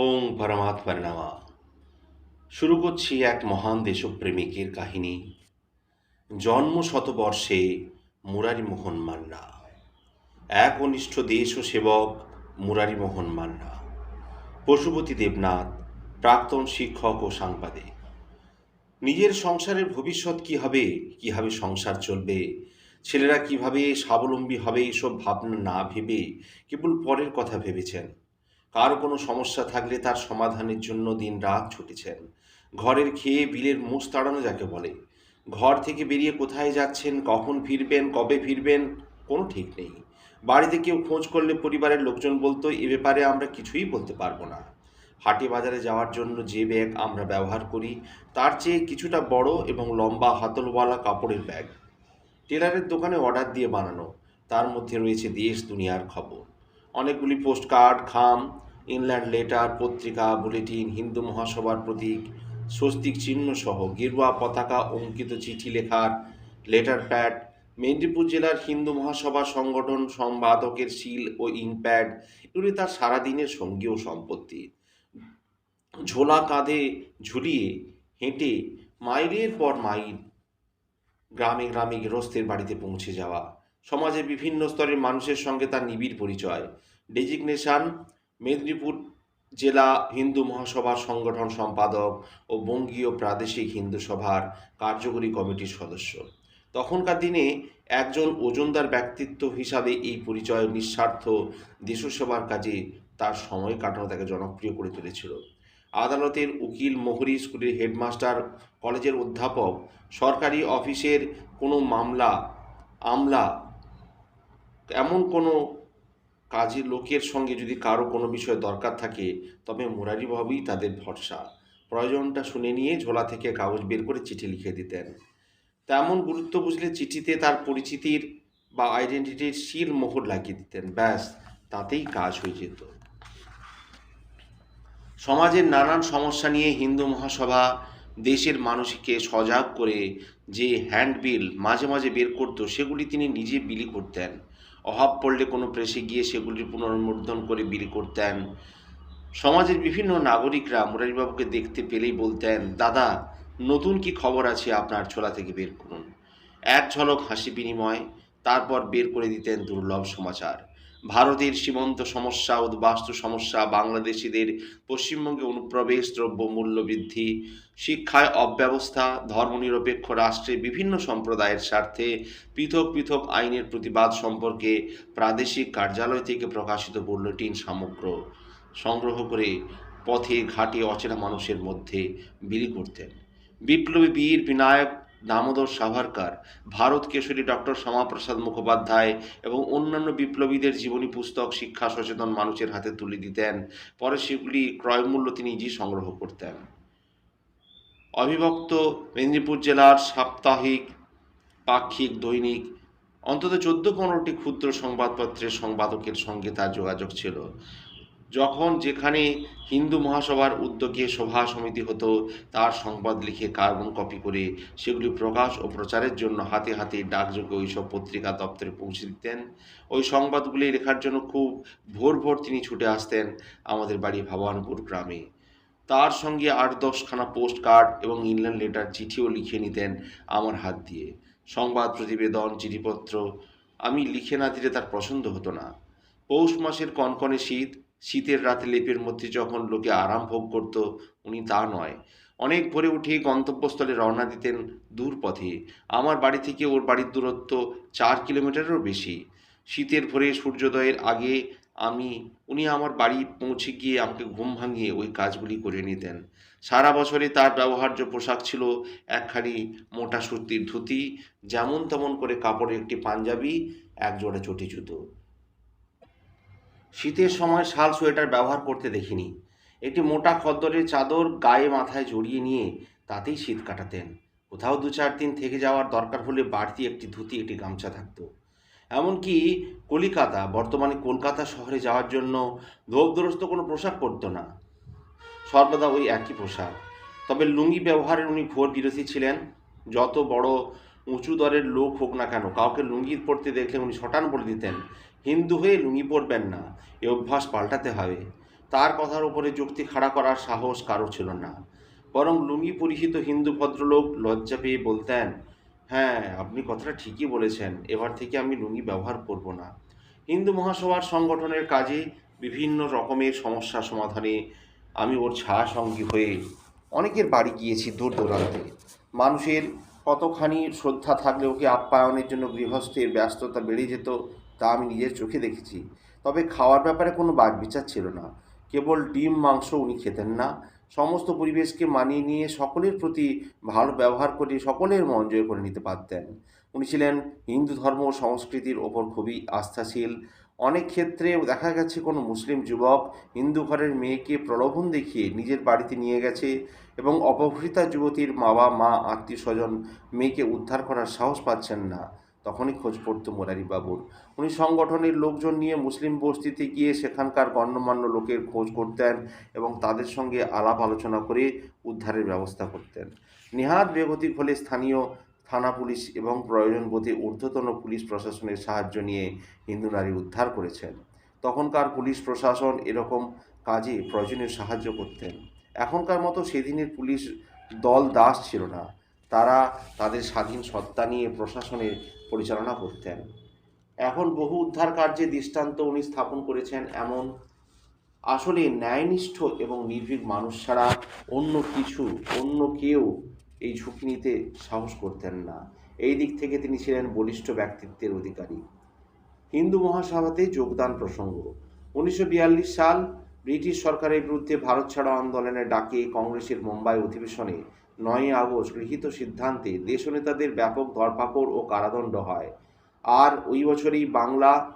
ওং পরমাত্মার নামা শুরু করছি এক মহান দেশপ্রেমিকের কাহিনী। জন্ম শতবর্ষে মুরারি মোহন মান্না। এক অনিষ্ঠ দেশ ও সেবক মুরারি মোহন মান্না। পশুপতি দেবনাথ, প্রাক্তন শিক্ষক ও সাংবাদিক। নিজের সংসারের ভবিষ্যৎ কি হবে, কীভাবে সংসার চলবে, ছেলেরা কীভাবে স্বাবলম্বী হবে, এসব ভাবনা না ভেবে কেবল পরের কথা ভেবেছেন। কারও কোনো সমস্যা থাকলে তার সমাধানের জন্য দিন রাত ছুটেছেন। ঘরের খেয়ে বিলের মুখ তাড়ানো যাকে বলে। ঘর থেকে বেরিয়ে কোথায় যাচ্ছেন, কখন ফিরবেন, কবে ফিরবেন, কোনো ঠিক নেই। বাড়িতে কেউ খোঁজ করলে পরিবারের লোকজন বলতো, এ ব্যাপারে আমরা কিছুই বলতে পারব না। হাটে বাজারে যাওয়ার জন্য যে ব্যাগ আমরা ব্যবহার করি, তার চেয়ে কিছুটা বড় এবং লম্বা হাতলওয়ালা কাপড়ের ব্যাগ। টেলারের দোকানে অর্ডার দিয়ে বানানো, তার মধ্যে রয়েছে দেশ দুনিয়ার খবর। অনেকগুলি পোস্টকার্ড খাম ইনল্যান্ড লেটার পত্রিকা বুলেটিন হিন্দু মহাসভার প্রতীক, স্বস্তিক চিহ্ন সহ গেরুয়া পতাকা অঙ্কিত চিঠি লেখার লেটার প্যাড মেদিনীপুর জেলার হিন্দু মহাসভা সংগঠন সম্পাদকের শিল ও ইনপ্যাড এগুলি তার সারাদিনের সঙ্গী ও সম্পত্তি। ঝোলা কাঁধে ঝুলিয়ে হেঁটে মাইলের পর মাইল গ্রামে গ্রামে গৃহস্থের বাড়িতে পৌঁছে যাওয়া। সমাজের বিভিন্ন স্তরের মানুষের সঙ্গে তার নিবিড় পরিচয়। ডেজিগনেশন মেদিনীপুর জেলা হিন্দু মহাসভার সংগঠন সম্পাদক ও বঙ্গীয় প্রাদেশিক হিন্দু সভার কার্যকরী কমিটির সদস্য তখনকার দিনে একজন ওজনদার ব্যক্তিত্ব হিসাবে এই পরিচয় নিঃস্বার্থ দেশসেবার কাজে তার সময় কাটানো তাকে জনপ্রিয় করে তুলেছিল। আদালতের উকিল মোহরি স্কুলের হেডমাস্টার, কলেজের অধ্যাপক, সরকারি অফিসের কোনো মামলা, আমলা এমন কোনো কাজের লোকের সঙ্গে যদি কারও কোনো বিষয়ে দরকার থাকে, তবে মুরারিবাবুই তাদের ভরসা। প্রয়োজনটা শুনে নিয়ে ঝোলা থেকে কাগজ বের করে চিঠি লিখে দিতেন। তেমন গুরুত্ব বুঝলে চিঠিতে তার পরিচিতির বা আইডেন্টিটির শিল মোহর লাগিয়ে দিতেন। ব্যাস, তাতেই কাজ হয়ে যেত। সমাজের নানান সমস্যা নিয়ে হিন্দু মহাসভা দেশের মানুষকে সজাগ করে যে হ্যান্ডবিল মাঝে মাঝে বের করতো, সেগুলি তিনি নিজে বিলি করতেন। অভাব পড়লে কোনো প্রেসে গিয়ে সেগুলির পুনর্মুদ্রণ করে বিল করতেন। সমাজের বিভিন্ন নাগরিকরা মুরারিবাবুকে দেখতে পেলেই বলতেন, দাদা, নতুন কি খবর আছে আপনার ছোলা থেকে বের করুন। এক ঝলক হাসি বিনিময়, তারপর বের করে দিতেন দুর্লভ সমাচার। ভারতের সীমান্ত সমস্যা, উদ্বাস্তু সমস্যা, বাংলাদেশিদের পশ্চিমবঙ্গে অনুপ্রবেশ দ্রব্য মূল্য বৃদ্ধি, শিক্ষায় অব্যবস্থা, ধর্মনিরপেক্ষ রাষ্ট্রে বিভিন্ন সম্প্রদায়ের স্বার্থে পৃথক পৃথক আইনের প্রতিবাদ সম্পর্কে প্রাদেশিক কার্যালয় থেকে প্রকাশিত বুলেটিন সামগ্র সংগ্রহ করে পথে ঘাটে অচেনা মানুষের মধ্যে বিলি করতেন। বিপ্লবী বীর, বিনায়ক দামোদর সাভারকার, ভারত কেশরী ডক্টর শ্যামাপ্রসাদ মুখোপাধ্যায় এবং অন্যান্য বিপ্লবীদের জীবনী পুস্তক শিক্ষা সচেতন মানুষের হাতে তুলে দিতেন। পরে সেগুলি ক্রয়মূল্য তিনি নিজেই সংগ্রহ করতেন। অবিভক্ত মেদিনীপুর জেলার সাপ্তাহিক, পাক্ষিক, দৈনিক, অন্তত চোদ্দ পনেরোটি ক্ষুদ্র সংবাদপত্রের সংবাদকের সঙ্গে তার যোগাযোগ ছিল। যখন যেখানে হিন্দু মহাসভার উদ্যোগে সভা সমিতি হতো, তার সংবাদ লিখে কার্বন কপি করে সেগুলি প্রকাশ ও প্রচারের জন্য হাতে হাতে ডাকযোগে ওইসব পত্রিকা দপ্তরে পৌঁছে দিতেন। ওই সংবাদগুলি লেখার জন্য খুব ভোর ভোর তিনি ছুটে আসতেন আমাদের বাড়ি ভবানপুর গ্রামে। তার সঙ্গে আট দশখানা পোস্ট কার্ড এবং ইংল্যান্ড লেটার চিঠিও লিখে নিতেন আমার হাত দিয়ে। সংবাদ প্রতিবেদন, চিঠিপত্র আমি লিখে না দিলে তার পছন্দ হতো না। পৌষ মাসের কনকনে শীত শীতের রাতে লেপের মধ্যে যখন লোকে আরাম ভোগ করত, উনি তা নয়। অনেক ভোরে উঠে গন্তব্যস্থলে রওনা দিতেন দূর পথে। আমার বাড়ি থেকে ওর বাড়ির দূরত্ব চার কিলোমিটারেরও বেশি। শীতের ভোরে সূর্যোদয়ের আগে আমি, উনি আমার বাড়ি পৌঁছে গিয়ে আমাকে ঘুম ভাঙিয়ে ওই কাজগুলি করে নিতেন। সারা বছরে তার ব্যবহার্য পোশাক ছিল একখানি মোটা সুতির ধুতি, যেমন তেমন করে কাপড়ের একটি পাঞ্জাবি, এক জোড়া চটি জুতো। শীতের সময় শাল সোয়েটার ব্যবহার করতে দেখিনি। একটি মোটা খদ্দরের চাদর গায়ে মাথায় জড়িয়ে নিয়ে তাতেই শীত কাটাতেন। কোথাও দু চার দিন থেকে যাওয়ার দরকার হলে বাড়তি একটি ধুতি, একটি গামছা থাকতো। এমনকি কলিকাতা, বর্তমানে কলকাতা শহরে যাওয়ার জন্য ধোপদরস্ত কোনো পোশাক পরতো না। সর্বদা ওই একই পোশাক। তবে লুঙ্গি ব্যবহারের উনি ঘোর বিরোধী ছিলেন। যত বড় উঁচু দরের লোক হোক না কেন, কাউকে লুঙ্গি পরতে দেখলে উনি শটান বলে দিতেন। হিন্দু হয়ে লুঙ্গি পরবেন না, এ অভ্যাস পাল্টাতে হবে। তার কথার উপরে যুক্তি খাড়া করার সাহস কারও ছিল না। বরং লুঙ্গি পরিহিত হিন্দু ভদ্রলোক লজ্জা পেয়ে বলতেন হ্যাঁ আপনি কথাটা ঠিকই বলেছেন, এবার থেকে আমি লুঙ্গি ব্যবহার করব না। হিন্দু মহাসভার সংগঠনের কাজে বিভিন্ন রকমের সমস্যা সমাধানে আমি ওর ছায়া সঙ্গী হয়ে অনেকের বাড়ি গিয়েছি দূর দূরান্তে। মানুষের কতখানি শ্রদ্ধা থাকলে ওকে আপ্যায়নের জন্য গৃহস্থের ব্যস্ততা বেড়ে যেত তা আমি নিজের চোখে দেখেছি। তবে খাওয়ার ব্যাপারে কোনো বাদ বিচার ছিল না। কেবল ডিম, মাংস উনি খেতেন না। সমস্ত পরিবেশকে মানিয়ে নিয়ে সকলের প্রতি ভালো ব্যবহার করে সকলের মন জয় করে নিতে পারতেন। উনি ছিলেন হিন্দু ধর্ম ও সংস্কৃতির ওপর খুবই আস্থাশীল। অনেক ক্ষেত্রে দেখা গেছে কোনো মুসলিম যুবক হিন্দু ঘরের মেয়েকে প্রলোভন দেখিয়ে নিজের বাড়িতে নিয়ে গেছে এবং অপহৃতা যুবতীর বাবা মা আত্মীয় স্বজন মেয়েকে উদ্ধার করার সাহস পাচ্ছেন না। তখনই খোঁজ পড়তো মোরারি বাবুর উনি সংগঠনের লোকজন নিয়ে মুসলিম বস্তিতে গিয়ে সেখানকার গণ্যমান্য লোকের খোঁজ করতেন এবং তাদের সঙ্গে আলাপ আলোচনা করে উদ্ধারের ব্যবস্থা করতেন। নেহাত বেগতিক হলে স্থানীয় থানা পুলিশ এবং প্রয়োজন বোধে ঊর্ধ্বতন পুলিশ প্রশাসনের সাহায্য নিয়ে হিন্দু নারী উদ্ধার করেছেন। তখনকার পুলিশ প্রশাসন এরকম কাজে প্রয়োজনীয় সাহায্য করতেন। এখনকার মতো সেদিনের পুলিশ দল দাস ছিল না। তারা তাদের স্বাধীন সত্তা নিয়ে প্রশাসনের পরিচালনা করতেন। এখন বহু উদ্ধার কার্যে দৃষ্টান্ত উনি স্থাপন করেছেন এমন আসলে ন্যায়নিষ্ঠ এবং নির্ভীক মানুষ ছাড়া অন্য কিছু, অন্য কেউ এই ঝুঁকি নিতে সাহস করতেন না। এই দিক থেকে তিনি ছিলেন বলিষ্ঠ ব্যক্তিত্বের অধিকারী। হিন্দু মহাসভাতে যোগদান প্রসঙ্গ। উনিশশো বিয়াল্লিশ সাল ব্রিটিশ সরকারের বিরুদ্ধে ভারত ছাড়ো আন্দোলনের ডাকে কংগ্রেসের মুম্বাই অধিবেশনে নয়ই আগস্ট গৃহীত সিদ্ধান্তে দেশনেতাদের ব্যাপক ধরপাকড় ও কারাদণ্ড হয়। আর ওই বছরই বাংলা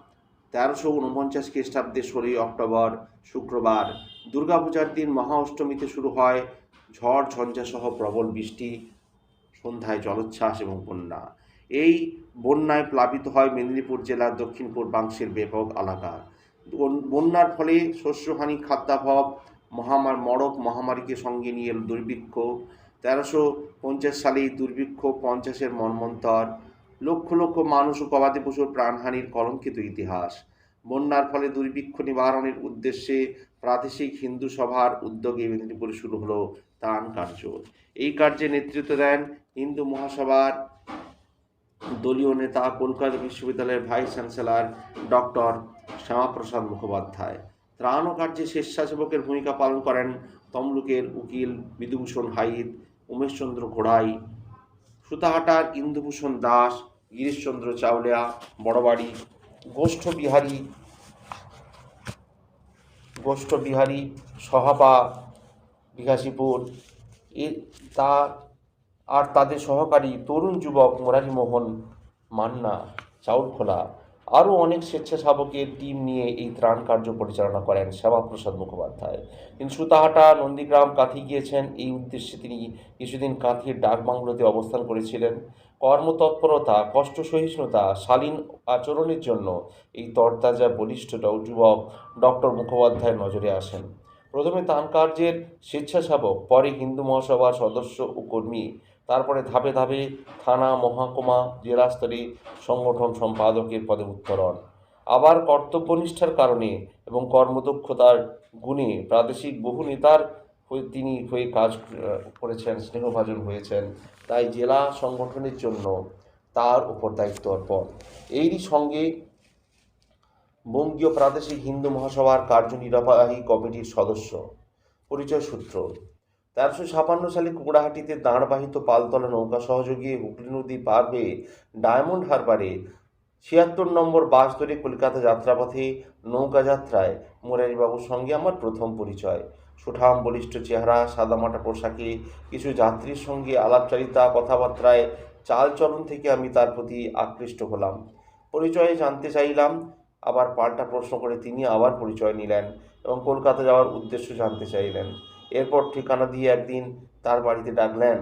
তেরোশো উনপঞ্চাশ খ্রিস্টাব্দে ষোলোই অক্টোবর, শুক্রবার দুর্গাপূজার দিন মহা অষ্টমীতে শুরু হয় ঝড় ঝঞ্ঝাসহ প্রবল বৃষ্টি, সন্ধ্যায় জলোচ্ছ্বাস এবং বন্যা। এই বন্যায় প্লাবিত হয় মেদিনীপুর জেলার দক্ষিণ পূর্বাংশের ব্যাপক এলাকা। বন- বন্যার ফলে শস্যহানি, খাদ্যাভাব, মহামার, মড়ক মহামারীকে সঙ্গে নিয়ে দুর্ভিক্ষ তেরোশো পঞ্চাশ সালে দুর্ভিক্ষ, পঞ্চাশের মন্মন্তর লক্ষ লক্ষ মানুষ ও গবাদি পশুর প্রাণহানির কলঙ্কিত ইতিহাস। বন্যার ফলে দুর্ভিক্ষ নিবারণের উদ্দেশ্যে প্রাদেশিক হিন্দু সভার উদ্যোগে মেদিনীপুরে শুরু হলো ত্রাণ কার্য। এই কার্যে নেতৃত্ব দেন হিন্দু মহাসভার দলীয় নেতা, কলকাতা বিশ্ববিদ্যালয়ের vice chancellor doctor Shyamaprasad Mukhopadhyay. ত্রাণ ও কার্যে স্বেচ্ছাসেবকের ভূমিকা পালন করেন তমলুকের উকিল বিদুভূষণ হাইদ উমেশচন্দ্র ঘোড়াই, সুতাহাটার ইন্দুভূষণ দাস, গিরিশচন্দ্র চাওলিয়া, বড়বাড়ি, গোষ্ঠ বিহারী গোষ্ঠ বিহারী সহাপা বিকাশীপুর এ তা আর তাদের সহকারী তরুণ যুবক মুরারি মোহন মান্না চাউলখোলা আরও অনেক স্বেচ্ছাসেবকের টিম নিয়ে এই ত্রাণ কার্য পরিচালনা করেন শ্যামাপ্রসাদ মুখোপাধ্যায়। কিন্তু সুতাহাটা, নন্দীগ্রাম, কাঁথি গিয়েছেন। এই উদ্দেশ্যে তিনি কিছুদিন কাঁথির ডাকবাংলোতে অবস্থান করেছিলেন। কর্মতৎপরতা, কষ্ট সহিষ্ণুতা, শালীন আচরণের জন্য এই তরতাজা বলিষ্ঠ যুবক ডক্টর মুখোপাধ্যায়ের নজরে আসেন। প্রথমে তান কার্যের স্বেচ্ছাসেবক, পরে হিন্দু মহাসভার সদস্য ও কর্মী তারপরে ধাপে ধাপে থানা, মহাকুমা জেলা স্তরে সংগঠন সম্পাদকের পদে উত্তরণ। আবার কর্তব্যনিষ্ঠার কারণে এবং কর্মদক্ষতার গুণে প্রাদেশিক বহু নেতার তিনি হয়ে কাজ করেছেন, স্নেহভাজন হয়েছেন। তাই জেলা সংগঠনের জন্য তার উপর দায়িত্ব অর্পণ। এরই সঙ্গে বঙ্গীয় প্রাদেশিক হিন্দু মহাসভার কার্যনির্বাহী কমিটির সদস্য পরিচয় সূত্র তেরোশো ছাপান্ন সালে কুকড়াহাটিতে দাঁড়বাহিত পালতলা নৌকা সহযোগী হুগলি নদী পার হয়ে ডায়মন্ড হারবারে ছিয়াত্তর নম্বর বাস ধরে কলকাতা যাত্রাপথে নৌকা যাত্রায় মুরারিবাবুর সঙ্গে আমার প্রথম পরিচয়। সুঠাম বলিষ্ঠ চেহারা, সাদামাটা পোশাকে, কিছু যাত্রীর সঙ্গে আলাপচারিতা, কথাবার্তায় চালচলন থেকে আমি তার প্রতি আকৃষ্ট হলাম। পরিচয়ে জানতে চাইলাম, আবার পাল্টা প্রশ্ন করে তিনি আবার পরিচয় নিলেন এবং কলকাতা যাওয়ার উদ্দেশ্য জানতে চাইলেন। এরপর ঠিকানা দিয়ে একদিন তার বাড়িতে ডাকলেন,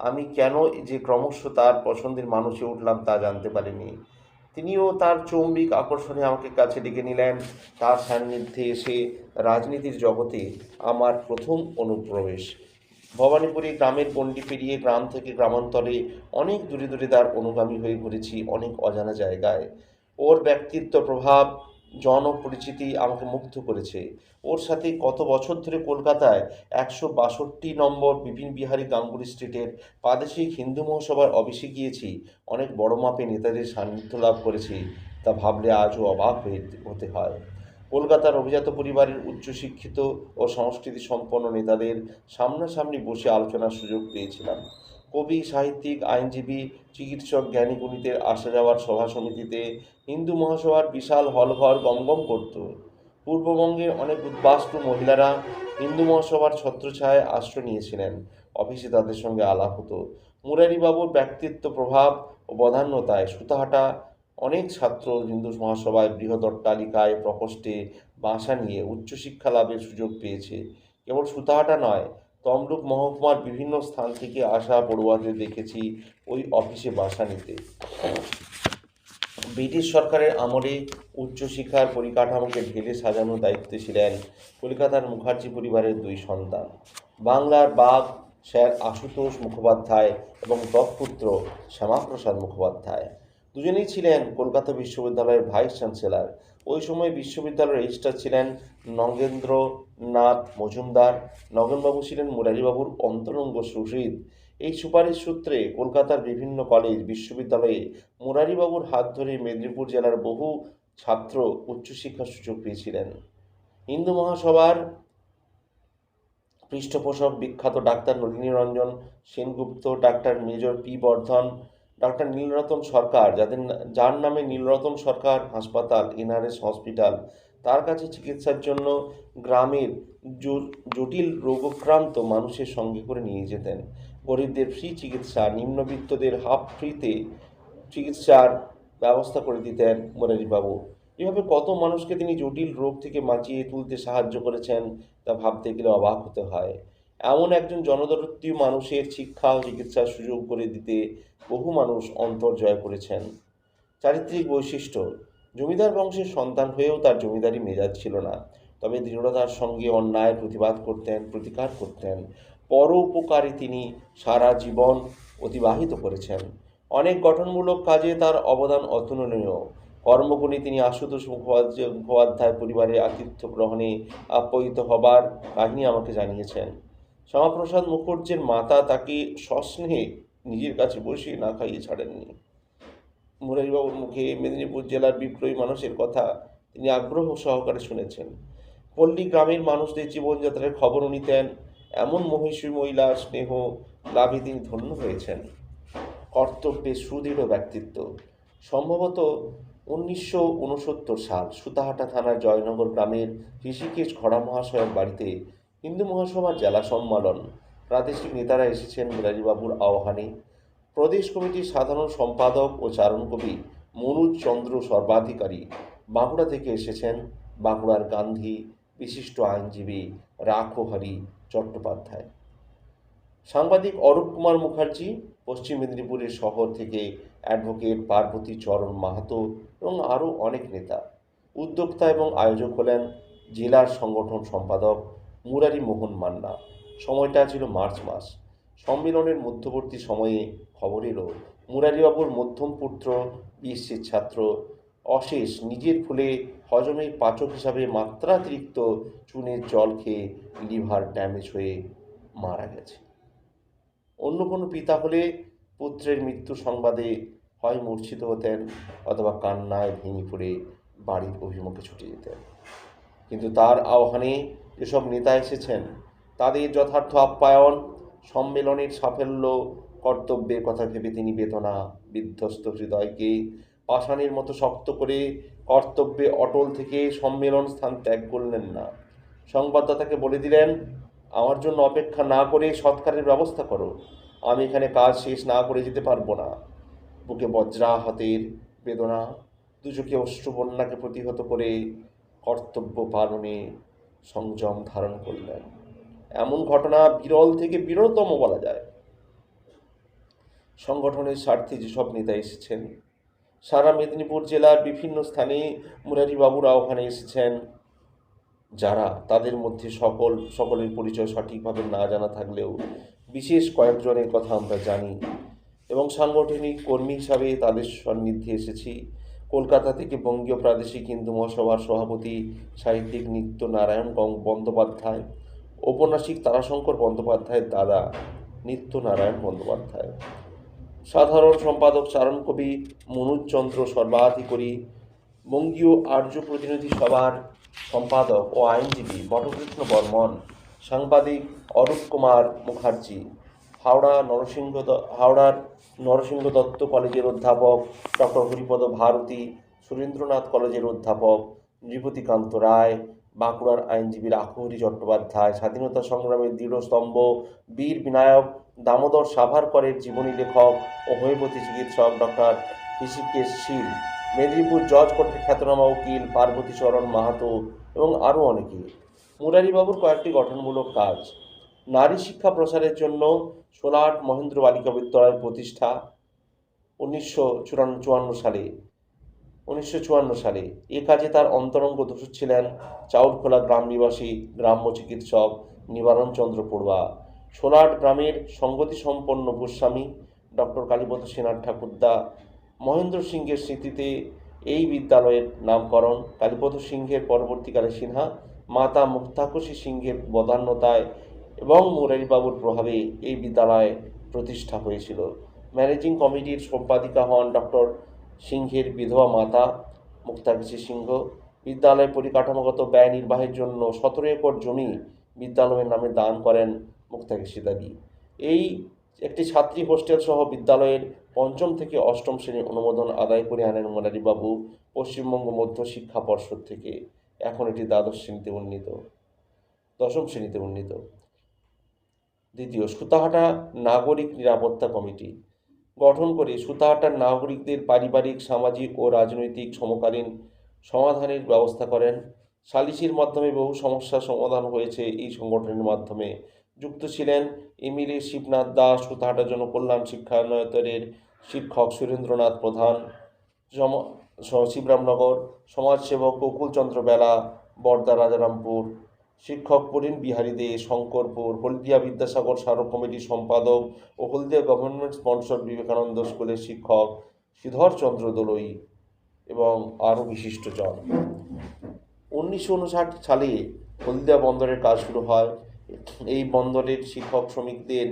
আমি কেন যে ক্রমশ তার পছন্দের মানুষে উঠলাম তা জানতে পারিনি। তিনিও তার চৌম্বিক আকর্ষণে আমাকে কাছে ডেকে নিলেন। তার সান্নিধ্যে এসে রাজনীতির জগতে আমার প্রথম অনুপ্রবেশ। ভবানীপুরে গ্রামের গণ্ডি পেরিয়ে গ্রাম থেকে গ্রামান্তরে অনেক দূরে দূরে তার অনুগামী হয়ে ঘুরেছি অনেক অজানা জায়গায়। ওর ব্যক্তিত্ব প্রভাব জন ও আমাকে মুগ্ধ করেছে। ওর সাথে কত বছর ধরে কলকাতায় একশো বাষট্টি নম্বর বিপিন বিহারী গাঙ্গুলি স্ট্রিটের প্রাদেশিক হিন্দু মহাসভার অফিসে গিয়েছি। অনেক বড় মাপে নেতাদের সান্নিধ্য লাভ করেছি, তা ভাবলে আজও অবাক হয়ে হতে হয়। কলকাতার অভিজাত পরিবারের উচ্চশিক্ষিত ও সংস্কৃতি সম্পন্ন নেতাদের সামনাসামনি বসে আলোচনার সুযোগ পেয়েছিলাম। কবি, সাহিত্যিক, আইনজীবী, চিকিৎসক, জ্ঞানী গুণীদের আসা যাওয়ার সভা সমিতিতে হিন্দু মহাসভার বিশাল হলঘর গমগম করত। পূর্ববঙ্গের অনেক উদ্বাস্তু মহিলারা হিন্দু মহাসভার ছত্রছায়ায় আশ্রয় নিয়েছিলেন। অফিসে তাদের সঙ্গে আলাপ হতো। মুরারিবাবুর ব্যক্তিত্ব প্রভাব ও বধান্যতায় সুতাহাটা অনেক ছাত্র হিন্দু মহাসভায় বৃহৎ অট্টালিকায় প্রকোষ্ঠে বাসা নিয়ে উচ্চশিক্ষা লাভের সুযোগ পেয়েছে। কেবল সুতাহাটা নয় তমলুক মহকুমার বিভিন্ন স্থান থেকে আসা পড়ুয়াদের দেখেছি ওই অফিসে বাসা নিতে। ব্রিটিশ সরকারের আমলে উচ্চশিক্ষার পরিকাঠামোকে ঢেলে সাজানোর দায়িত্বে ছিলেন কলকাতার মুখার্জি পরিবারের দুই সন্তান। বাংলার বাঘ স্যার আশুতোষ মুখোপাধ্যায় এবং দত্তপুত্র শ্যামাপ্রসাদ মুখোপাধ্যায়। দুজনেই ছিলেন কলকাতা বিশ্ববিদ্যালয়ের ভাইস চ্যান্সেলর। ওই সময় বিশ্ববিদ্যালয়ের রেজিস্ট্রার ছিলেন নগেন্দ্রনাথ মজুমদার নগেনবাবু ছিলেন মুরারিবাবুর অন্তরঙ্গ সুহৃদ এই সুপারিশ সূত্রে কলকাতার বিভিন্ন কলেজ বিশ্ববিদ্যালয়ে মুরারিবাবুর হাত ধরে মেদিনীপুর জেলার বহু ছাত্র উচ্চশিক্ষার সুযোগ পেয়েছিলেন। হিন্দু মহাসভার পৃষ্ঠপোষক বিখ্যাত ডাক্তার Nalini Ranjan Sengupta, doctor major P Bardhan doctor Nilratan Sarkar, যাদের যার নামে নীলরতন সরকার হাসপাতাল, এনআরএস হসপিটাল, তার কাছে চিকিৎসার জন্য গ্রামের জটিল রোগক্রান্ত মানুষের সঙ্গে করে নিয়ে যেতেন। গরিবদের ফ্রি চিকিৎসা, নিম্নবিত্তদের হাফ ফ্রিতে চিকিৎসার ব্যবস্থা করে দিতেন মুরারিবাবু এভাবে কত মানুষকে তিনি জটিল রোগ থেকে বাঁচিয়ে তুলতে সাহায্য করেছেন তা ভাবতে গেলে অবাক হতে হয়। এমন একজন জনদরদী মানুষের শিক্ষা ও চিকিৎসার সুযোগ করে দিতে বহু মানুষ অন্তর জয় করেছেন। চারিত্রিক বৈশিষ্ট্য, জমিদার বংশের সন্তান হয়েও তার জমিদারি মেজাজ ছিল না। তবে দৃঢ়তার সঙ্গে অন্যায়ের প্রতিবাদ করতেন, প্রতিকার করতেন। পরোপকারে তিনি সারা জীবন অতিবাহিত করেছেন। অনেক গঠনমূলক কাজে তার অবদান অতুলনীয়। কর্মগুণে তিনি আশুতোষ মুখোপাধ্যায় পরিবারের আতিথ্য গ্রহণে আপ্যায়িত হবার কাহিনী আমাকে জানিয়েছেন। শ্যামাপ্রসাদ মুখর্জের মাতা তাকে সস্নেহে নিজের কাছে বসিয়ে না খাইয়ে ছাড়েননি। মুরারিবাবুর মুখে মেদিনীপুর জেলার বিপ্লবী মানুষের কথা তিনি আগ্রহ সহকারে শুনেছেন। পল্লী গ্রামের মানুষদের জীবনযাত্রার খবরও নিতেন। এমন মহিষী মহিলা স্নেহ লাভে তিনি ধন্য হয়েছেন। কর্তব্যে সুদৃঢ় ব্যক্তিত্ব। সম্ভবত উনিশশো উনসত্তর সাল সুতাহাটা থানার জয়নগর গ্রামের ঋষিকেশ খড়া মহাশয়ের বাড়িতে হিন্দু মহাসভার জেলা সম্মেলন। প্রাদেশিক নেতারা এসেছেন মুরারিবাবুর আহ্বানে। প্রদেশ কমিটির সাধারণ সম্পাদক ও চারণকবি মনোজ চন্দ্র সর্বাধিকারী। বাঁকুড়া থেকে এসেছেন বাঁকুড়ার গান্ধী, বিশিষ্ট আইনজীবী রাখোহরি চট্টোপাধ্যায়। সাংবাদিক অরূপ কুমার মুখার্জি, পশ্চিম মেদিনীপুরের শহর থেকে অ্যাডভোকেট পার্বতী চরণ মাহাতো এবং আরও অনেক নেতা। উদ্যোক্তা এবং আয়োজক হলেন জেলার সংগঠন সম্পাদক মুরারি মোহন মান্না। সময়টা ছিল মার্চ মাস। সম্মেলনের মধ্যবর্তী সময়ে খবর এলো, মুরারিবাবুর মধ্যম পুত্র, বিএসসির ছাত্র, অশেষ নিজের ফুলে হজমের পাচক হিসাবে মাত্রাতিরিক্ত চুনের জল খেয়ে লিভার ড্যামেজ হয়ে মারা গেছে। অন্য কোনো পিতা হলে পুত্রের মৃত্যু সংবাদে হয় মূর্ছিত হতেন অথবা কান্নায় ভেঙে পড়ে বাড়ির অভিমুখে ছুটে যেতেন। কিন্তু তার আহ্বানে যেসব নেতা এসেছেন। তাদের যথার্থ আপ্যায়ন, সম্মেলনের সাফল্য, কর্তব্যের কথা ভেবে তিনি বেদনা বিধ্বস্ত হৃদয়কে পাষাণের মতো শক্ত করে কর্তব্যে অটল থেকে সম্মেলন স্থান ত্যাগ করলেন না। সংবাদদাতাকে বলে দিলেন, আমার জন্য অপেক্ষা না করে সৎকারের ব্যবস্থা করো। আমি এখানে কাজ শেষ না করে যেতে পারব না। বুকে বজ্রাহাতের বেদনা, দুচোখে অশ্রুবন্যাকে প্রতিহত করে কর্তব্য পালনে সংযম ধারণ করলেন। এমন ঘটনা বিরল থেকে বিরলতম বলা যায়। সংগঠনের স্বার্থে যেসব নেতা এসেছেন, সারা মেদিনীপুর জেলার বিভিন্ন স্থানে মুরারিবাবুর আহ্বানে এসেছেন। যারা তাদের মধ্যে সকল, সকলের পরিচয় সঠিকভাবে না জানা থাকলেও বিশেষ কয়েকজনের কথা আমরা জানি। এবং সাংগঠনিক কর্মী হিসাবে তাদের সান্নিধ্যে এসেছি। কলকাতা থেকে বঙ্গীয় প্রাদেশিক হিন্দু মহাসভার সভাপতি, সাহিত্যিক নিত্য নারায়ণ বন্দ্যোপাধ্যায়, ঔপন্যাসিক তারাশঙ্কর বন্দ্যোপাধ্যায়ের দাদা নিত্য নারায়ণ বন্দ্যোপাধ্যায়। সাধারণ সম্পাদক চারণ কবি মনোজচন্দ্র সর্বাধিকারী, বঙ্গীয় আর্য প্রতিনিধি সভার সম্পাদক ও আইনজীবী বটকৃষ্ণ বর্মন, সাংবাদিক অরূপ কুমার মুখার্জি। হাওড়া নরসিংহ হাওড়ার নরসিংহ দত্ত কলেজের অধ্যাপক ডক্টর হরিপদ ভারতী, সুরেন্দ্রনাথ কলেজের অধ্যাপক নৃপতিকান্ত রায়, বাঁকুড়ার আইনজীবী রাখহরি চট্টোপাধ্যায়, স্বাধীনতা সংগ্রামের দৃঢ় স্তম্ভ বীর বিনায়ক দামোদর সাভারকরের জীবনী লেখক ও হোমিওপ্যাথি চিকিৎসক ডক্টর ঋষিকেশ শীল, মেদিনীপুর জজ কোর্টের খ্যাতনামা উকিল পার্বতী চরণ মাহাতো এবং আরও অনেকে। মুরারিবাবুর কয়েকটি গঠনমূলক কাজ। নারী শিক্ষা প্রসারের জন্য সোলাট মহেন্দ্র বালিকা বিদ্যালয় প্রতিষ্ঠা উনিশশো চুয়ান্ন সালে। উনিশশো চুয়ান্ন সালে। এ কাজে তার অন্তরঙ্গ দোষ ছিলেন চাউলখোলা গ্রাম নিবাসী গ্রাম্য চিকিৎসক নিবারণ চন্দ্র পড়ুয়া। সোলাট গ্রামের সঙ্গতি সম্পন্ন গোস্বামী ডক্টর কালীপদ সেনার ঠাকুরদা মহেন্দ্র সিংহের স্মৃতিতে এই বিদ্যালয়ের নামকরণ। কালীপদ সিংহের পরবর্তীকালে সিনহা, মাতা মুক্তাকুশী সিংহের বদান্যতায় এবং মুরারিবাবুর প্রভাবে এই বিদ্যালয় প্রতিষ্ঠা হয়েছিল। ম্যানেজিং কমিটির সম্পাদিকা হন ডক্টর সিংহের বিধবা মাতা মুক্তাকুশী সিংহ। বিদ্যালয় পরিকাঠামোগত ব্যয় নির্বাহের জন্য সতেরো একর জমি বিদ্যালয়ের নামে দান করেন মুক্তাকুশী দাবি এই একটি ছাত্রী হোস্টেল সহ বিদ্যালয়ের পঞ্চম থেকে অষ্টম শ্রেণি অনুমোদন আদায় করে আনেন মোরারিবাবু পশ্চিমবঙ্গ মধ্য শিক্ষা পর্ষদ থেকে। এখন এটি দ্বাদশ শ্রেণীতে উন্নীত, দশম শ্রেণীতে উন্নীত। দ্বিতীয়, সুতাহাটা নাগরিক নিরাপত্তা কমিটি। গঠন করে সুতাহাটার নাগরিকদের পারিবারিক, সামাজিক ও রাজনৈতিক সমকালীন সমাধানের ব্যবস্থা করেন। সালিসির মাধ্যমে বহু সমস্যার সমাধান হয়েছে এই সংগঠনের মাধ্যমে। যুক্ত ছিলেন এমএলএ শিবনাথ দাস, সুতাহাটা জনকল্যাণ শিক্ষায়তনের শিক্ষক সুরেন্দ্রনাথ প্রধান শিবরামনগর সমাজসেবক গোকুলচন্দ্র বেলা, বর্দা রাজারামপুর শিক্ষক পরিণ বিহারী দে, শঙ্করপুর, হলদিয়া বিদ্যাসাগর স্মারক কমিটির সম্পাদক ও হলদিয়া গভর্নমেন্ট স্পন্সর বিবেকানন্দ স্কুলের শিক্ষক শ্রীধর চন্দ্র দোলই এবং আরও বিশিষ্টজন উনিশশো উনষাট সালে হলদিয়া বন্দরের কাজ শুরু হয়। এই বন্দরের শিক্ষক শ্রমিকদের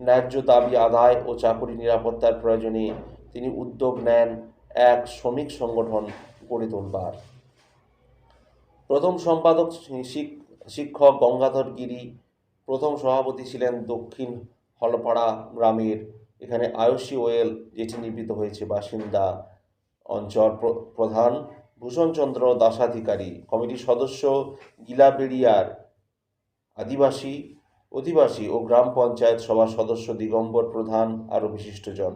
ন্যায্য দাবি আদায় ও চাকরি নিরাপত্তার প্রয়োজনে তিনি উদ্যোগ নেন এক শ্রমিক সংগঠন গড়ে তোলবার। প্রথম সম্পাদক শিক- শিক্ষক গঙ্গাধর গিরি, প্রথম সভাপতি ছিলেন দক্ষিণ হলপাড়া গ্রামের, এখানে আয়ুষী ওয়েল, যেটি নির্মিত হয়েছে বাসিন্দা অঞ্চল প্র- প্রধান ভূষণচন্দ্র দাসাধিকারী কমিটির সদস্য গিলাবেড়িয়ার আদিবাসী, অধিবাসী ও গ্রাম পঞ্চায়েত সভার সদস্য দিগম্বর প্রধান আরও বিশিষ্টজন।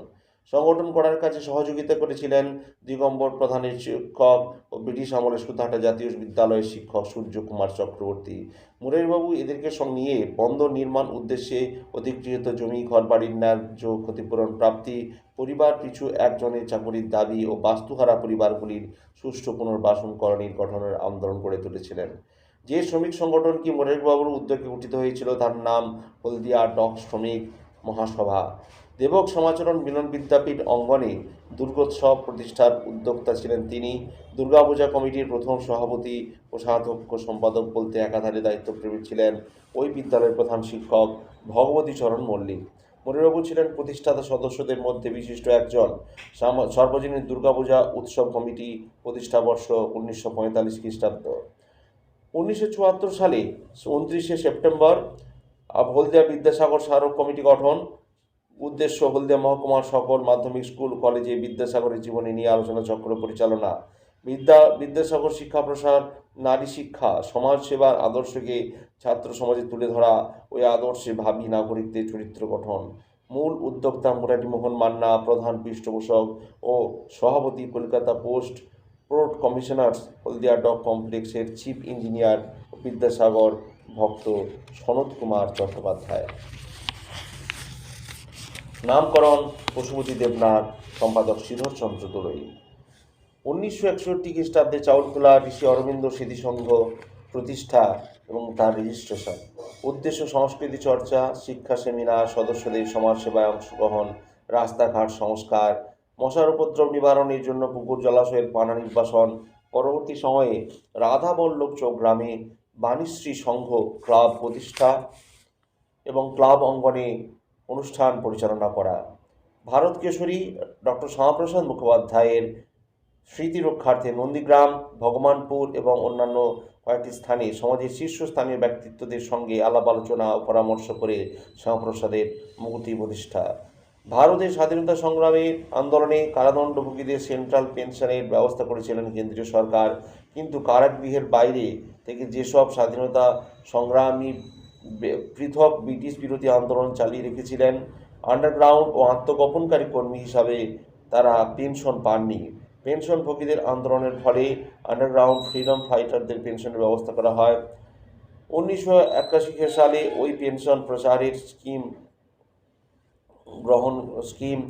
সংগঠন করার কাজে সহযোগিতা করেছিলেন দিগম্বর প্রধানের শিক্ষক ও ব্রিটিশ আমলের সুতাহাটা জাতীয় বিদ্যালয়ের শিক্ষক সূর্যকুমার চক্রবর্তী। মুরারিবাবু এদেরকে নিয়ে বন্দর নির্মাণ উদ্দেশ্যে অধিকৃত জমি, ঘরবাড়ির ন্যায্য ক্ষতিপূরণ প্রাপ্তি, পরিবার পিছু একজনের চাকরির দাবি ও বাস্তুহারা পরিবারগুলির সুষ্ঠু পুনর্বাসনকরণের গঠনের আন্দোলন গড়ে তুলেছিলেন। যে শ্রমিক সংগঠনটি মোরারিবাবুর উদ্যোগে গঠিত হয়েছিল তার নাম হলদিয়া ডক শ্রমিক মহাসভা। দেবক সমাচরণ মিলন বিদ্যাপীঠ অঙ্গনে দুর্গোৎসব প্রতিষ্ঠার উদ্যোক্তা ছিলেন তিনি। দুর্গাপূজা কমিটির প্রথম সভাপতি ও সাধক্য সম্পাদক বলতে একাধারে দায়িত্বপ্রেমী ছিলেন ওই বিদ্যালয়ের প্রধান শিক্ষক ভগবতী চরণ মল্লিক। মনিবাবু ছিলেন প্রতিষ্ঠাতা সদস্যদের মধ্যে বিশিষ্ট একজন। সর্বজনীন দুর্গাপূজা উৎসব কমিটি প্রতিষ্ঠাবর্ষ উনিশশো পঁয়তাল্লিশ খ্রিস্টাব্দ। উনিশশো চুয়াত্তর সালে উনত্রিশে সেপ্টেম্বর হলদিয়া বিদ্যাসাগর স্মারক কমিটি গঠন। উদ্দেশ্য হলদিয়া মহকুমার সকল মাধ্যমিক স্কুল, কলেজে বিদ্যাসাগরের জীবনী নিয়ে আলোচনা চক্র পরিচালনা। বিদ্যা, বিদ্যাসাগর শিক্ষা প্রসার, নারী শিক্ষা, সমাজ সেবার আদর্শকে ছাত্র সমাজে তুলে ধরা, ওই আদর্শে ভাবী নাগরিকদের চরিত্র গঠন। মূল উদ্যোক্তা মোহন মান্না, প্রধান পৃষ্ঠপোষক ও সভাপতি Kolkata post port commissioners, Haldia dock কমপ্লেক্সের চিফ ইঞ্জিনিয়ার বিদ্যাসাগর ভক্ত সনৎ কুমার চট্টোপাধ্যায়। নামকরণ পশুপতি দেবনাথ, সম্পাদক শ্রীধর চন্দ্র দোলই। উনিশশো একষট্টি খ্রিস্টাব্দে চাউলখোলা ঋষি অরবিন্দ স্মৃতি সংঘ প্রতিষ্ঠা এবং তার রেজিস্ট্রেশন উদ্দেশ্য সংস্কৃতি চর্চা, শিক্ষা সেমিনার সদস্যদের সমাজসেবায় অংশগ্রহণ, রাস্তাঘাট সংস্কার, মশার উপদ্রব নিবারণের জন্য পুকুর জলাশয়ের পানা নির্বাসন, পরবর্তী সময়ে রাধাবল্লভ চৌক গ্রামে বাণীশ্রী সংঘ ক্লাব প্রতিষ্ঠা এবং ক্লাব অঙ্গনে অনুষ্ঠান পরিচালনা করা। ভারত কেশরী ডক্টর শ্যামাপ্রসাদ মুখোপাধ্যায়ের স্মৃতি রক্ষার্থে নন্দীগ্রাম, ভগবানপুর এবং অন্যান্য কয়েকটি স্থানে সমাজের শীর্ষস্থানীয় ব্যক্তিত্বদের সঙ্গে আলাপ আলোচনা ও পরামর্শ করে শ্যামাপ্রসাদের মূর্তি প্রতিষ্ঠা। ভারতের স্বাধীনতা সংগ্রামের আন্দোলনে কারাদণ্ডভোগীদের সেন্ট্রাল পেনশনের ব্যবস্থা করেছিলেন কেন্দ্রীয় সরকার। কিন্তু কারাগৃহের বাইরে থেকে যেসব স্বাধীনতা সংগ্রামী পৃথক ব্রিটিশ বিরোধী আন্দোলন চালিয়ে রেখেছিলেন। আন্ডারগ্রাউন্ড ও আত্মগোপনকারী কর্মী হিসাবে তারা পেনশন পাননি। পেনশনভোগীদের আন্দোলনের ফলে আন্ডারগ্রাউন্ড ফ্রিডম ফাইটারদের পেনশনের ব্যবস্থা করা হয়। উনিশশো একাশি সালে ওই পেনশন প্রচারের স্কিম গ্রহণ স্কিম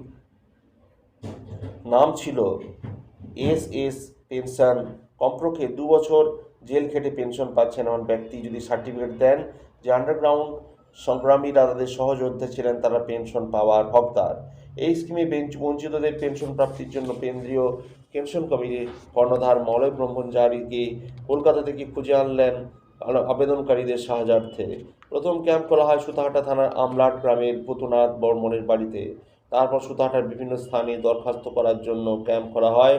নাম ছিল এস এস পেনশন কমপক্ষে দু বছর জেল খেটে পেনশন পাচ্ছেন এমন ব্যক্তি যদি সার্টিফিকেট দেন যে আন্ডারগ্রাউন্ড সংগ্রামীরা তাদের সহযোদ্ধা ছিলেন, তারা পেনশন পাওয়ার হকদার। এই স্কিমে বেঞ্চ বঞ্চিতদের পেনশন প্রাপ্তির জন্য কেন্দ্রীয় পেনশন কমিটির কর্ণধার মলয় ব্রহ্মচারীকে কলকাতা থেকে খুঁজে আনলেন আবেদনকারীদের সাহায্যার্থে। প্রথম ক্যাম্প করা হয় সুতাহাটা থানার আমলাট গ্রামের পুতুনাথ বর্মনের বাড়িতে। তারপর সুতাহাটার বিভিন্ন স্থানে দরখাস্ত করার জন্য ক্যাম্প করা হয়।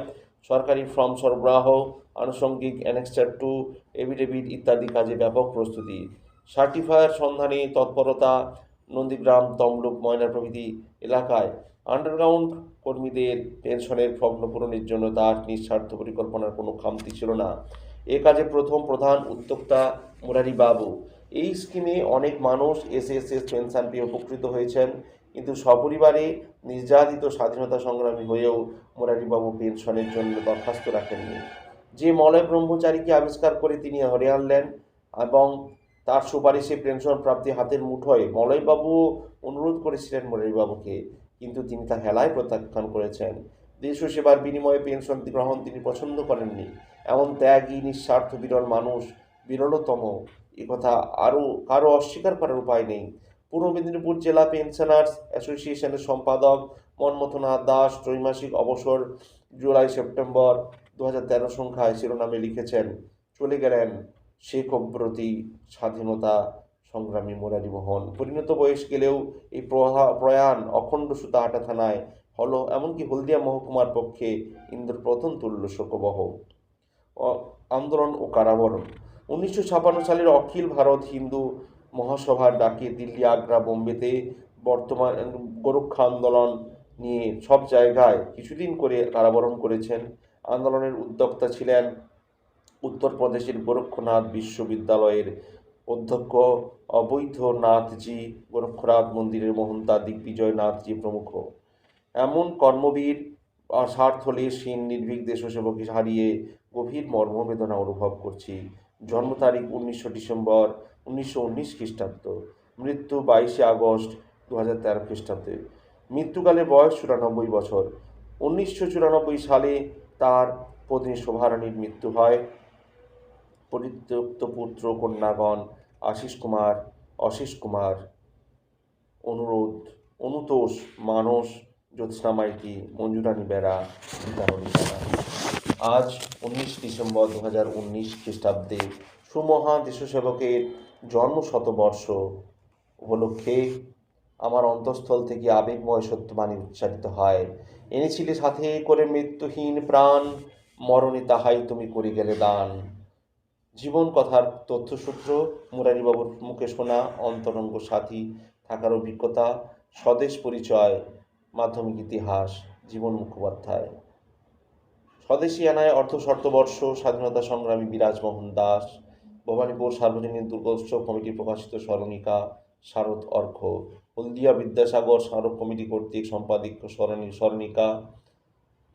সরকারি ফর্ম সরবরাহ, আনুষঙ্গিক অ্যানেক্সার টু এভিডেভিট ইত্যাদি কাজে ব্যাপক প্রস্তুতি। সার্টিফায়ার সন্ধানে তৎপরতা, নন্দীগ্রাম তমলুক ময়না প্রভৃতি এলাকায় আন্ডারগ্রাউন্ড কর্মীদের পেনশনের ভগ্ন পূরণের জন্য তার নিঃস্বার্থ পরিকল্পনার কোনো খামতি ছিল না। এ কাজে প্রথম প্রধান উদ্যোক্তা মুরারি বাবু এই স্কিমে অনেক মানুষ এস এস এস পেনশন পেয়ে উপকৃত হয়েছেন, কিন্তু সপরিবারে নির্যাতিত স্বাধীনতা সংগ্রামী হয়েও মুরারিবাবু পেনশনের জন্য দরখাস্ত রাখেননি। যে মলয় ব্রহ্মচারীকে আবিষ্কার করে তিনি হরে আনলেন এবং তার সুপারিশে পেনশন প্রাপ্তি হাতের মুঠোয় মলয়বাবু অনুরোধ করেছিলেন মলয়বাবুকে, কিন্তু তিনি তা হেলায় প্রত্যাখ্যান করেছেন। দেশ সেবার বিনিময়ে পেনশন গ্রহণ তিনি পছন্দ করেননি। এমন ত্যাগী, নিঃস্বার্থ, বিরল মানুষ, বিরলতম একথা আরও কারও অস্বীকার করার উপায় নেই। পূর্ব মেদিনীপুর জেলা পেনশনার্স অ্যাসোসিয়েশনের সম্পাদক মনমথনাথ দাস ত্রৈমাসিক অবসর জুলাই সেপ্টেম্বর দু হাজার তেরো সংখ্যায় শিরোনামে লিখেছেন, চলে গেলেন শেখ অব্রতী স্বাধীনতা সংগ্রামী মুরারি মোহন। পরিণত বয়স গেলেও এই প্রয়াণ অখণ্ড সুতাহাটা থানায় হল, এমনকি হলদিয়া মহকুমার পক্ষে ইন্দ্র প্রথম তুল্য শোকবহ। আন্দোলন ও কারাবরণ। উনিশশো ছাপান্ন সালের অখিল ভারত হিন্দু মহাসভার ডাকে দিল্লি, আগ্রা, বোম্বেতে বর্তমান গোরক্ষা আন্দোলন নিয়ে সব জায়গায় কিছুদিন করে কারাবরণ করেছেন। আন্দোলনের উদ্যোক্তা ছিলেন উত্তরপ্রদেশের গোরক্ষনাথ বিশ্ববিদ্যালয়ের অধ্যক্ষ অবৈধনাথজি, গোরক্ষনাথ মন্দিরের মহন্তা দিগ্বিজয় নাথজি প্রমুখ। এমন কর্মবীর স্বার্থলে সীন নির্ভীক দেশসেবকে হারিয়ে গভীর মর্মবেদনা অনুভব করছি। জন্ম তারিখ উনিশশো ডিসেম্বর উনিশশো উনিশ খ্রিস্টাব্দ। মৃত্যু বাইশে আগস্ট দু হাজার তেরো খ্রিস্টাব্দে। মৃত্যুকালে বয়স চুরানব্বই বছর। উনিশশো চুরানব্বই সালে তার পত্নী শোভারানীর মৃত্যু হয়। পরিত্যক্ত পুত্র কন্যাগণ, আশিস কুমার, অশিস কুমার, অনুরোধ, অনুতোষ, মানস জ্যোৎস্না মাইতি মঞ্জুরানী বেড়া বেড়া। আজ উনিশ ডিসেম্বর দু হাজার উনিশ খ্রিস্টাব্দে সুমহান দেশসেবকের জন্ম শতবর্ষ উপলক্ষে আমার অন্তঃস্থল থেকে আবেগময় সত্যবাণী উচ্চারিত হয়। এনেছিলে সাথে করে মৃত্যুহীন প্রাণ, মরণে তাহাই তুমি করে গেলে দান। জীবন কথার তথ্যসূত্র, মুরারিবাবুর মুখে শোনা অন্তরঙ্গ সাথী, থাকার অভিজ্ঞতা, স্বদেশ পরিচয়, মাধ্যমিক ইতিহাস, জীবন মুখোপাধ্যায়। স্বদেশী আনায় অর্ধ শর্তবর্ষ, স্বাধীনতা সংগ্রামী বিরাজমোহন দাস, ভবানীপুর সার্বজনীন দুর্গোৎসব কমিটি প্রকাশিত স্মরণিকা, শারদ অর্ঘ হলদিয়া বিদ্যাসাগর স্মারক কমিটি কর্তৃক সম্পাদিত স্মরণী, স্মরণিকা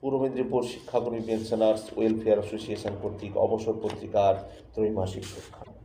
পূর্ব মেদিনীপুর শিক্ষাকর্মী পেনশনার্স ওয়েলফেয়ার অ্যাসোসিয়েশন কর্তৃক অবসর পত্রিকার ত্রৈমাসিক শিক্ষা